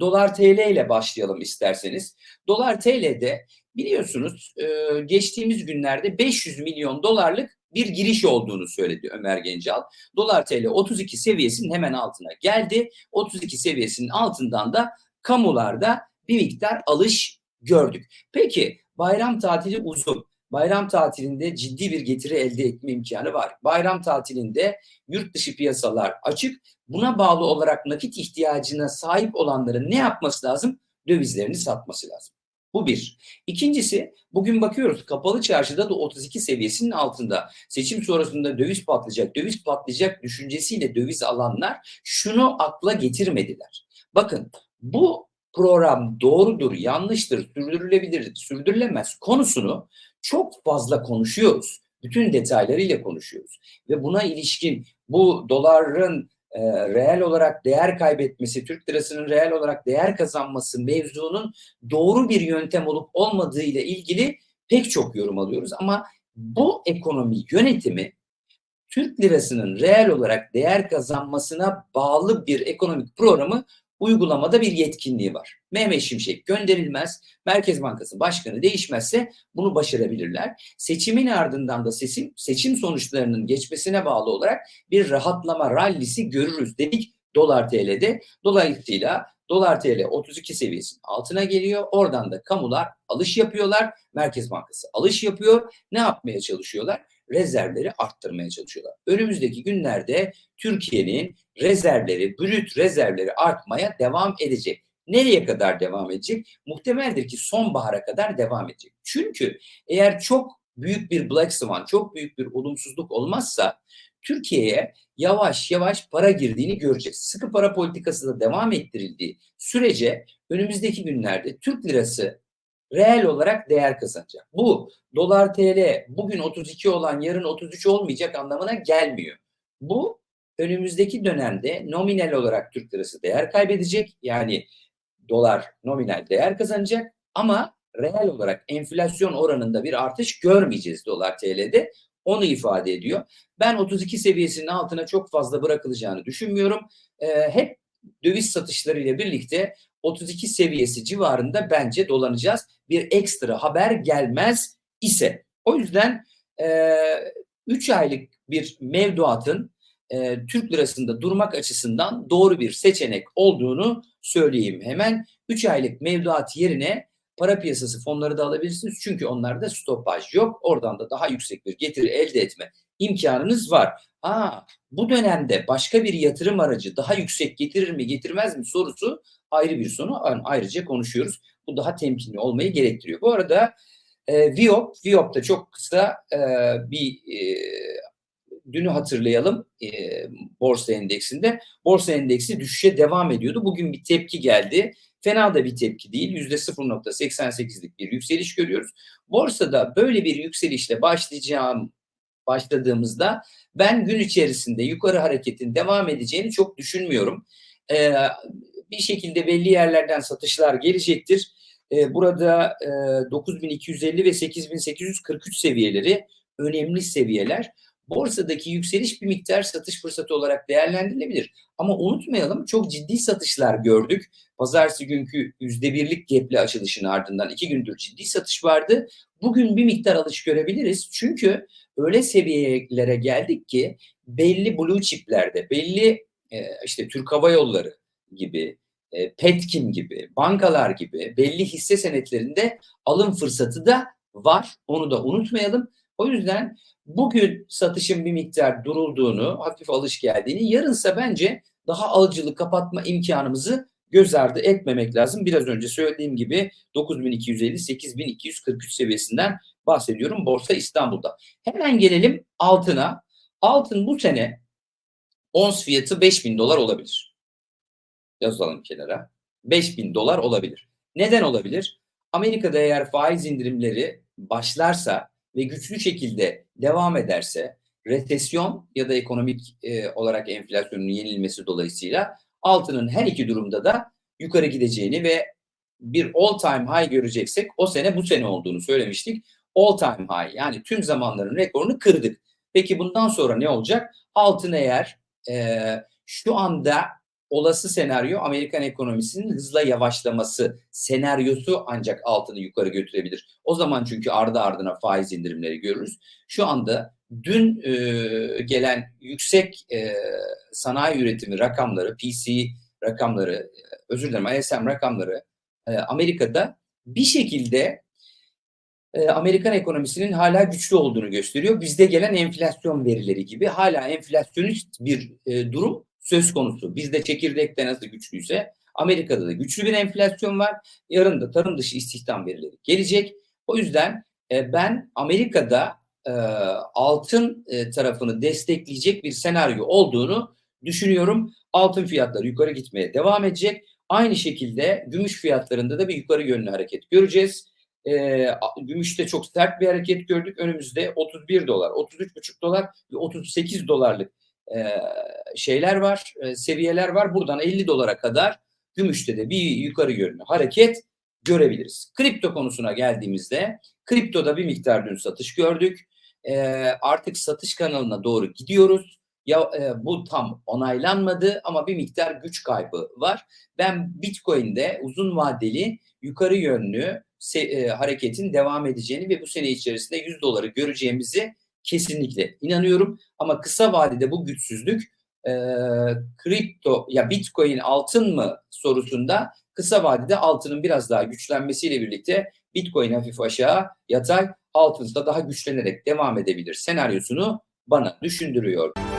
dolar TL ile başlayalım isterseniz. Dolar TL'de biliyorsunuz e, geçtiğimiz günlerde 500 milyon dolarlık bir giriş olduğunu söyledi Ömer Gencal. Dolar TL 32 seviyesinin hemen altına geldi. 32 seviyesinin altından da kamularda bir miktar alış gördük. Peki bayram tatili uzun. Bayram tatilinde ciddi bir getiri elde etme imkanı var. Bayram tatilinde yurt dışı piyasalar açık. Buna bağlı olarak nakit ihtiyacına sahip olanların ne yapması lazım? Dövizlerini satması lazım. Bu bir. İkincisi bugün bakıyoruz kapalı çarşıda da 32 seviyesinin altında. Seçim sonrasında döviz patlayacak, döviz patlayacak düşüncesiyle döviz alanlar şunu akla getirmediler. Bakın bu program doğrudur, yanlıştır, sürdürülebilir, sürdürülemez konusunu çok fazla konuşuyoruz. Bütün detaylarıyla konuşuyoruz. Ve buna ilişkin bu doların e, reel olarak değer kaybetmesi, Türk lirasının reel olarak değer kazanması mevzunun doğru bir yöntem olup olmadığı ile ilgili pek çok yorum alıyoruz. Ama bu ekonomi yönetimi Türk lirasının reel olarak değer kazanmasına bağlı bir ekonomik programı uygulamada bir yetkinliği var. Mehmet Şimşek gönderilmez, Merkez Bankası Başkanı değişmezse bunu başarabilirler. Seçimin ardından da seçim, seçim sonuçlarının geçmesine bağlı olarak bir rahatlama rallisi görürüz dedik dolar TL'de. Dolayısıyla dolar TL 32 seviyesinin altına geliyor. Oradan da kamular alış yapıyorlar. Merkez Bankası alış yapıyor. Ne yapmaya çalışıyorlar? rezervleri arttırmaya çalışıyorlar. Önümüzdeki günlerde Türkiye'nin rezervleri, brüt rezervleri artmaya devam edecek. Nereye kadar devam edecek? Muhtemeldir ki sonbahara kadar devam edecek. Çünkü eğer çok büyük bir black swan, çok büyük bir olumsuzluk olmazsa Türkiye'ye yavaş yavaş para girdiğini göreceğiz. Sıkı para politikası da devam ettirildiği sürece önümüzdeki günlerde Türk lirası reel olarak değer kazanacak. Bu dolar TL bugün 32 olan yarın 33 olmayacak anlamına gelmiyor. Bu önümüzdeki dönemde nominal olarak Türk lirası değer kaybedecek. Yani dolar nominal değer kazanacak ama reel olarak enflasyon oranında bir artış görmeyeceğiz dolar TL'de. Onu ifade ediyor. Ben 32 seviyesinin altına çok fazla bırakılacağını düşünmüyorum. Ee, hep döviz satışlarıyla birlikte 32 seviyesi civarında bence dolanacağız. Bir ekstra haber gelmez ise. O yüzden 3 e, aylık bir mevduatın e, Türk lirasında durmak açısından doğru bir seçenek olduğunu söyleyeyim hemen. 3 aylık mevduat yerine para piyasası fonları da alabilirsiniz. Çünkü onlarda stopaj yok. Oradan da daha yüksek bir getiri elde etme imkanınız var. Aa, bu dönemde başka bir yatırım aracı daha yüksek getirir mi getirmez mi sorusu ayrı bir sonu ayrıca konuşuyoruz. Bu daha temkinli olmayı gerektiriyor. Bu arada e, Viop, Viop'ta çok kısa e, bir e, dünü hatırlayalım e, borsa endeksinde. Borsa endeksi düşüşe devam ediyordu. Bugün bir tepki geldi. Fena da bir tepki değil. %0.88'lik bir yükseliş görüyoruz. Borsada böyle bir yükselişle başlayacağım başladığımızda ben gün içerisinde yukarı hareketin devam edeceğini çok düşünmüyorum. Ee, bir şekilde belli yerlerden satışlar gelecektir. Ee, burada e, 9250 ve 8843 seviyeleri önemli seviyeler. Borsadaki yükseliş bir miktar satış fırsatı olarak değerlendirilebilir. Ama unutmayalım çok ciddi satışlar gördük. Pazartesi günkü yüzde birlik gepli açılışın ardından iki gündür ciddi satış vardı. Bugün bir miktar alış görebiliriz. Çünkü öyle seviyelere geldik ki belli blue chiplerde, belli e, işte Türk Hava Yolları gibi, e, Petkim gibi, bankalar gibi belli hisse senetlerinde alım fırsatı da var. Onu da unutmayalım. O yüzden bugün satışın bir miktar durulduğunu, hafif alış geldiğini, yarınsa bence daha alıcılı kapatma imkanımızı göz ardı etmemek lazım. Biraz önce söylediğim gibi 9250-8243 seviyesinden bahsediyorum Borsa İstanbul'da. Hemen gelelim altına. Altın bu sene ons fiyatı 5000 dolar olabilir. Yazalım kenara. 5000 dolar olabilir. Neden olabilir? Amerika'da eğer faiz indirimleri başlarsa ve güçlü şekilde devam ederse resesyon ya da ekonomik e, olarak enflasyonun yenilmesi dolayısıyla altının her iki durumda da yukarı gideceğini ve bir all time high göreceksek o sene bu sene olduğunu söylemiştik. All time high yani tüm zamanların rekorunu kırdık. Peki bundan sonra ne olacak? Altın eğer e, şu anda olası senaryo Amerikan ekonomisinin hızla yavaşlaması senaryosu ancak altını yukarı götürebilir. O zaman çünkü ardı ardına faiz indirimleri görürüz. Şu anda dün e, gelen yüksek e, sanayi üretimi rakamları, PCE rakamları, e, özür dilerim ISM rakamları e, Amerika'da bir şekilde e, Amerikan ekonomisinin hala güçlü olduğunu gösteriyor. Bizde gelen enflasyon verileri gibi hala enflasyonist bir e, durum söz konusu. Bizde çekirdekte nasıl güçlüyse Amerika'da da güçlü bir enflasyon var. Yarın da tarım dışı istihdam verileri gelecek. O yüzden e, ben Amerika'da e, altın e, tarafını destekleyecek bir senaryo olduğunu düşünüyorum. Altın fiyatları yukarı gitmeye devam edecek. Aynı şekilde gümüş fiyatlarında da bir yukarı yönlü hareket göreceğiz. E, gümüşte çok sert bir hareket gördük. Önümüzde 31 dolar, 33,5 dolar ve 38 dolarlık şeyler var, seviyeler var. Buradan 50 dolara kadar gümüşte de bir yukarı yönlü hareket görebiliriz. Kripto konusuna geldiğimizde kriptoda bir miktar dün satış gördük. Artık satış kanalına doğru gidiyoruz. Ya e, bu tam onaylanmadı ama bir miktar güç kaybı var. Ben Bitcoin'de uzun vadeli yukarı yönlü se, e, hareketin devam edeceğini ve bu sene içerisinde 100 doları göreceğimizi kesinlikle inanıyorum. Ama kısa vadede bu güçsüzlük e, kripto ya Bitcoin altın mı sorusunda kısa vadede altının biraz daha güçlenmesiyle birlikte Bitcoin hafif aşağı yatay altın da daha güçlenerek devam edebilir senaryosunu bana düşündürüyor.